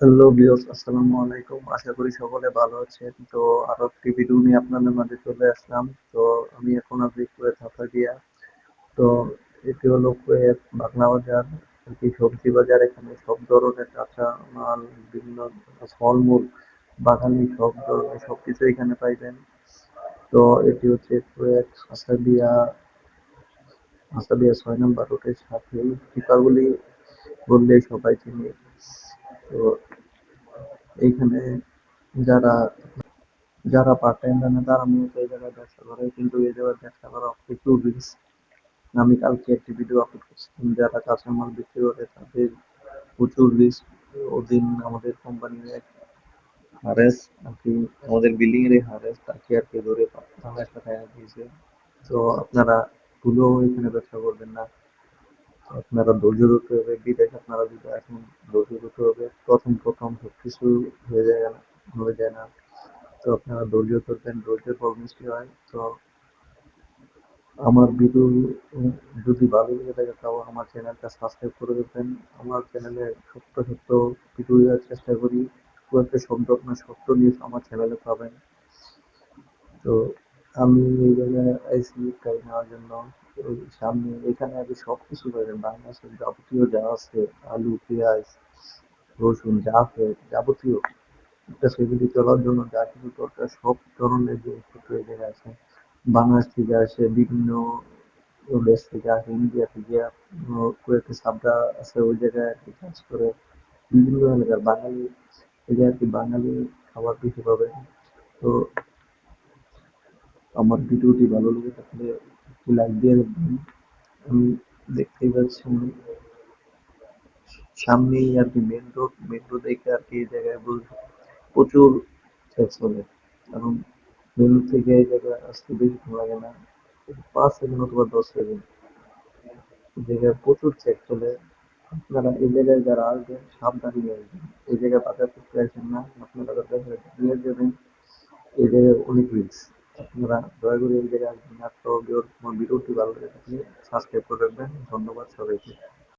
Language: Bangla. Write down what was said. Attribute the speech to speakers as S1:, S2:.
S1: হ্যালো ভিউয়ার্স আসসালামু আলাইকুম। আশা করি সকলে ভালো আছেন। তো আরও একটি ভিডিও আপনাদের মাঝে চলে আসলাম। তো আমি এখন আছি কুয়েত হাফাজিয়া তো এটি হলো কুয়েত বাংলা বাজার। একটি সবজি বাজার। এখানে সব ধরনের কাঁচা মাল, বিভিন্ন ফলমূল, বাগানি সব ধরনের সবকিছু এখানে পাইবেন। তো এটি হচ্ছে কুয়েত হাসাবিয়া হাসাবিয়া ছয় নম্বর রোডের সাথেই দীপাবলি বললেই সবাই চিনি। তো এইখানে যারা যারা পার্ট টাইম জানে তারা মূলত এই জায়গায় ব্যবসা করে, কিন্তু এই জায়গায় ব্যবসা করা প্রচুর রিস্ক আমি কালকে একটি ভিডিও আপলোড করছিলাম, যারা কাঁচামাল বিক্রি করে তাদের প্রচুর রিস্ক ওদিন আমাদের কোম্পানির এক হারেস আর কি আমাদের বিল্ডিং এর হারেস তাকে আর কি ধরে পাঁচ টাকা দিয়েছে। তো আপনারা ভুলেও এখানে ব্যবসা করবেন না। আপনারা ধৈর্য ধরতে হবে বিদেশ আপনারা যদি এখন ধৈর্য ধরতে হবে। প্রথম প্রথম সবকিছু হয়ে যায় না, হয়ে যায় না। তো আপনারা ধৈর্য ধরবেন, ধৈর্যের ফল মিষ্টি হয়। তো আমার ভিডিও যদি ভালো লেগে থাকে তাও আমার চ্যানেলটা সাবস্ক্রাইব করে দেবেন। আমার চ্যানেলে সত্য সত্য ভিডিও দেওয়ার চেষ্টা করি। খুব একটা শব্দ আপনার সত্য নিউজ আমার চ্যানেলে পাবেন। তো আমি এই জায়গায় আইসি নেওয়ার জন্য। সামনে এখানে আগে সব কিছু পাবেন বাংলাদেশের যাবতীয় যা আছে, আলু, পেঁয়াজ, রসুন যা আছে যাবতীয়। একটা ফ্যামিলি চলার জন্য যা কিছু দরকার, সব ধরনের জিনিসপত্র এই জায়গায় আছে। বাংলাদেশ থেকে আসে বিভিন্ন দেশ থেকে আসে ইন্ডিয়া থেকে কয়েকটি সাবরা আছে ওই জায়গায় আর কি কাজ করে। বিভিন্ন এলাকার বাঙালি, এই জায়গায় আর কি বাঙালি খাবার বেশি পাবেন। তো আমার ভিডিওটি ভালো লেগে থাকলে একটু লাইক দিয়ে দেবেন আমি দেখতেই পাচ্ছি সামনেই আর কি মেন রোড মেন রোড দেখে আর কি এই জায়গায় প্রচুর হবে কারণ মেন রোড থেকে এই জায়গায় আসতে বেশিক্ষণ লাগে না। পাঁচ সেকেন্ড অথবা দশ সেকেন্ড জায়গায় প্রচুর চেক চলে। আপনারা এই জায়গায় যারা আসবেন, সাবধানে আসবেন। এই জায়গায় বাজার করতে আসবেন না। আপনারা যাবেন। এই জায়গায় অনেক রিস্ক আপনারা দয়া করে এই জায়গায় আসবেন আর আমার ভিডিওটি ভালো সাবস্ক্রাইব করে রাখবেন। ধন্যবাদ সবাইকে।